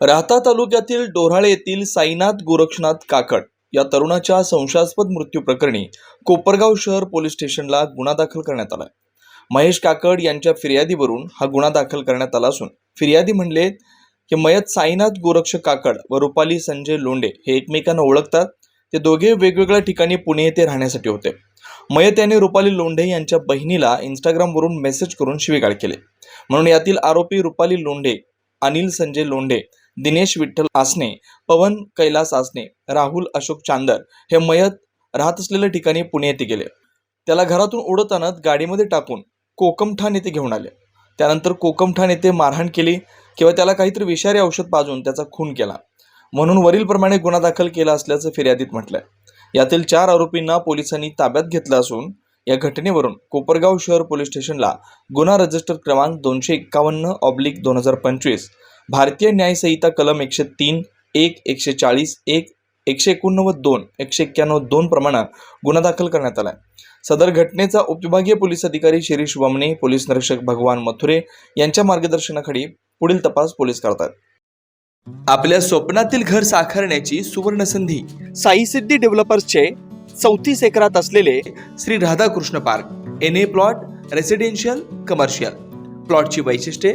राहता तालुक्यातील डोराळे येथील साईनाथ गोरक्षनाथ काकड या तरुणाच्या संशयास्पद मृत्यू प्रकरणी कोपरगाव शहर पोलीस स्टेशनला गुन्हा दाखल करण्यात आला महेश काकड यांच्या फिर्यादीवरून हा गुन्हा दाखल करण्यात आला असून फिर्यादी म्हणले की मयत साईनाथ गोरक्ष काकड व रुपाली संजय लोंडे हे एकमेकांना ओळखतात. ते दोघे वेगवेगळ्या ठिकाणी पुणे येथे राहण्यासाठी होते. मयत याने रुपाली लोंढे यांच्या बहिणीला इंस्टाग्रामवरून मेसेज करून शिवीगाळ केले. म्हणून यातील आरोपी रुपाली लोंढे अनिल संजय लोंढे दिनेश विठ्ठल आसने पवन कैलास आसने राहुल अशोक चांदर हे मयत राहत असलेल्या ठिकाणी पुणे येथे गेले. त्याला घरातून उडत आणत गाडीमध्ये टाकून कोकमठाण येथे घेऊन आले. त्यानंतर कोकमठाण येथे मारहाण केली किंवा त्याला काहीतरी विषारी औषध पाजून त्याचा खून केला. म्हणून वरीलप्रमाणे गुन्हा दाखल केला असल्याचं फिर्यादीत म्हटलंय. यातील चार आरोपींना पोलिसांनी ताब्यात घेतलं असून या घटनेवरून कोपरगाव शहर पोलीस स्टेशनला गुन्हा रजिस्टर क्रमांक दोनशे एक्कावन्न ऑब्लिक दोन हजार पंचवीस भारतीय न्यायसंहिता कलम एकशे तीन एक एकशे चाळीस एक एकशे एकोणनव्वद दोन एकशे एक्क्याण्णव दोन प्रमाणात गुन्हा दाखल करण्यात आला आहे सदर घटनेचा उपविभागीय पोलीस अधिकारी शिरीष वमने पोलीस निरीक्षक भगवान मथुरे यांच्या मार्गदर्शनाखाली पुढील तपास पोलीस करतात आपल्या स्वप्नातील घर साकारण्याची सुवर्ण संधी साई सिद्धी डेव्हलपर्सचे चौतीस एकरात असलेले Shri Radhakrishna park N A plot residential commercial प्लॉटची वैशिष्ट्ये